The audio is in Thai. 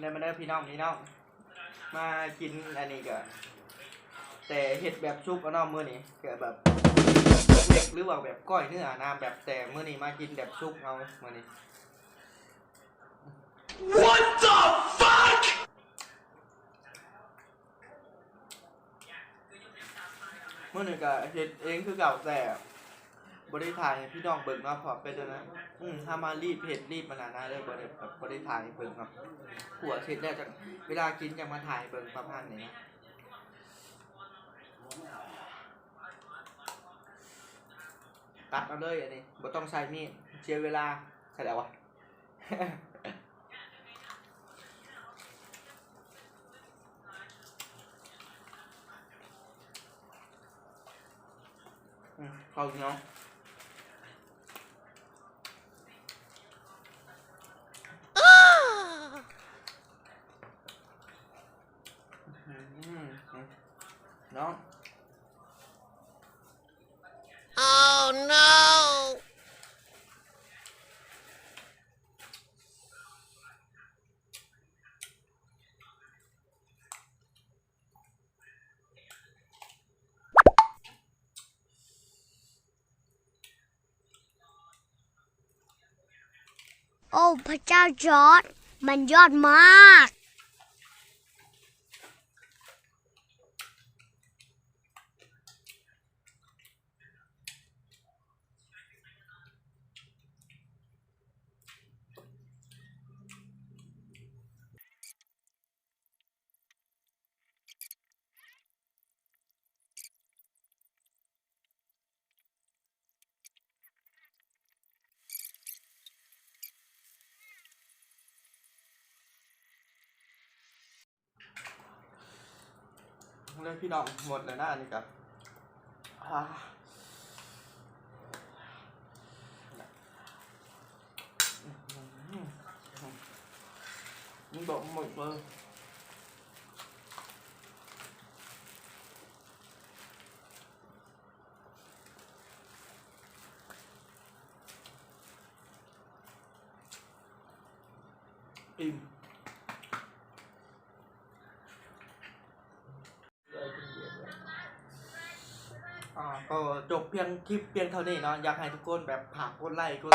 ได้มาได้อพี่น้องพี่น้อง มากินอันนี้ก็แต่เห็ดแบบชุบเอาเน้องมื้อนี้ก็แบบเล็กหรือว่าแบบก้อยเนื้อน้ำแบบแต่มื้อนี้มากินแบบชุบเอามื้อนี้ What the fuck? มื้อนี้ก็เห็ดเองคือเก่าแต่ บ่ได้ถ่ายให้พี่น้องเบิ่งเนาะเพอเป็นจังนั้นอืมถ้ามารีบเห็ดรีบมาหนาหน้าเลยบ่ได้แบบบ่ได้ถ่ายให้เบิ่งครับหัวเสร็จแล้วจังเวลากินจังมาถ่ายเบิ่งประมาณนี้นะตัดเอาเลยอันนี้บ่ต้องใช้มีดเสียเวลาใช่แล้ววะ อืมเข้าเนาะอืมเนาะ Oh no! โอ้ พระเจ้าจอร์ดมันยอดมาก เลยพี่น้องหมดเลยนะอันนี้กับอ่ามันบอกหมดเลยอิ่ม ก็จบเพียงคลิปเพียงเท่านี้เนาะอยากให้ทุกคนแบบผากกดไลค์กด